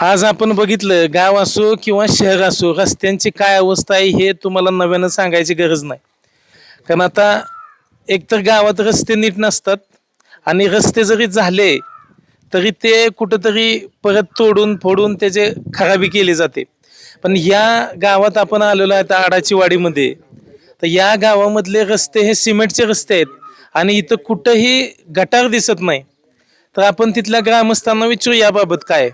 आज आपण बघितलं गाव असो किंवा शहर असो रस्त्यांची काय अवस्था आहे हे तुम्हाला नव्यानं सांगायची गरज नाही. कारण आता एकतर गावात रस्ते नीट नसतात आणि रस्ते जरी झाले तरी ते कुठंतरी परत तोडून फोडून त्याचे खराबी केली जाते. पण या गावात आपण आलेलो आहे आता आडाचीवाडीमध्ये. तर या गावामधले रस्ते हे सिमेंटचे रस्ते आहेत आणि इथं कुठंही गटार दिसत नाही. तर आपण तिथल्या ग्रामस्थांना विचारू याबाबत काय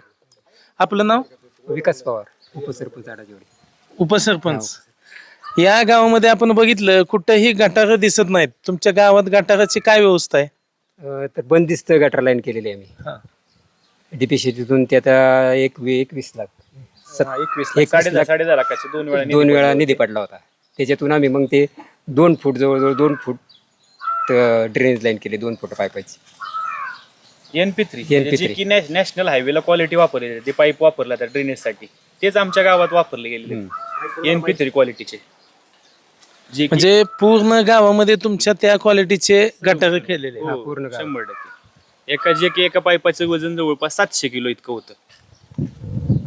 आपलं नाव? विकास पवार उपसरपंच उपसरपंच. या गावामध्ये आपण बघितलं कुठंही गटार दिसत नाहीत. तुमच्या गावात गटाराची काय व्यवस्था आहे? अं, तर बंदिस्त गटर लाईन केलेली आहे आम्ही डीपीसीतून ते आता एक वे- एकवीस लाख. सत- एकवीस एकवीस साडे लाख. साडे दहा लाखाचे दोन वेळा दोन वेळा निधी पडला होता. त्याच्यातून आम्ही मग ते दोन फूट जवळजवळ दोन फूट ड्रेनेज लाईन केली दोन फूट पायपाची. NP three NP3. जी की नॅश- नॅशनल हायवेला क्वालिटी वापरली ते पाईप वापरला त्या ड्रेनेजसाठी. तेच आमच्या गावात वापरले गेलेले एनपी थ्री क्वालिटीचे जे की- म्हणजे पूर्ण गावामध्ये तुमच्या त्या क्वालिटीचे गटार केलेले. हो, पूर्ण गाव. शंभर टक्के. एका जे की एका पाईपाचं वजन जवळपास सातशे किलो इतकं होतं.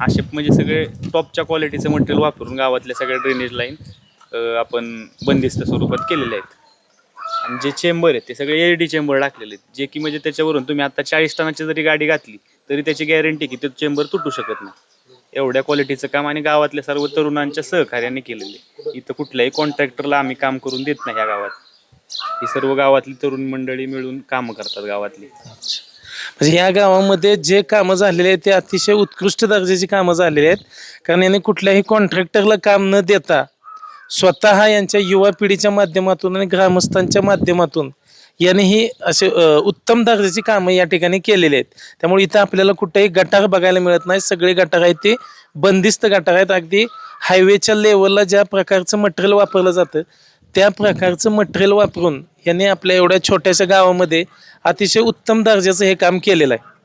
असे म्हणजे सगळे टॉपच्या क्वालिटीचं मटेरियल वापरून गावातल्या सगळ्या ड्रेनेज लाईन आपण बंदिस्त स्वरूपात केलेले आहेत. आणि जे चेंबर आहेत ते सगळे एल डी चेंबर टाकलेले आहेत. जे की म्हणजे त्याच्यावरून तुम्ही आता चाळीस टनाची जरी गाडी घातली तरी त्याची गॅरंटी की ते चेंबर तुटू शकत नाही. एवढ्या क्वालिटीचं काम आणि गावातल्या सर्व तरुणांच्या सहकार्याने केलेले इथं कुठल्याही कॉन्ट्रॅक्टरला आम्ही काम करून देत नाही या गावात. ही सर्व गावातली तरुण मंडळी मिळून कामं करतात गावातली. म्हणजे या गावामध्ये जे कामं झालेले आहेत ते अतिशय उत्कृष्ट दर्जाची कामं झालेली आहेत. कारण यांनी कुठल्याही कॉन्ट्रॅक्टरला काम न देता स्वतः यांच्या युवा पिढीच्या माध्यमातून आणि ग्रामस्थांच्या माध्यमातून यांनी ही असे उत्तम दर्जाची कामं या ठिकाणी केलेली आहेत. त्यामुळे इथं आपल्याला कुठेही गटार बघायला मिळत नाही. सगळे गटार आहेत ते बंदिस्त गटार आहेत. अगदी हायवेच्या लेवलला ज्या प्रकारचं मटेरियल वापरलं जातं त्या प्रकारचं मटेरियल वापरून यांनी आपल्या एवढ्या छोट्याशा गावामध्ये अतिशय उत्तम दर्जाचं हे काम केलेलं आहे.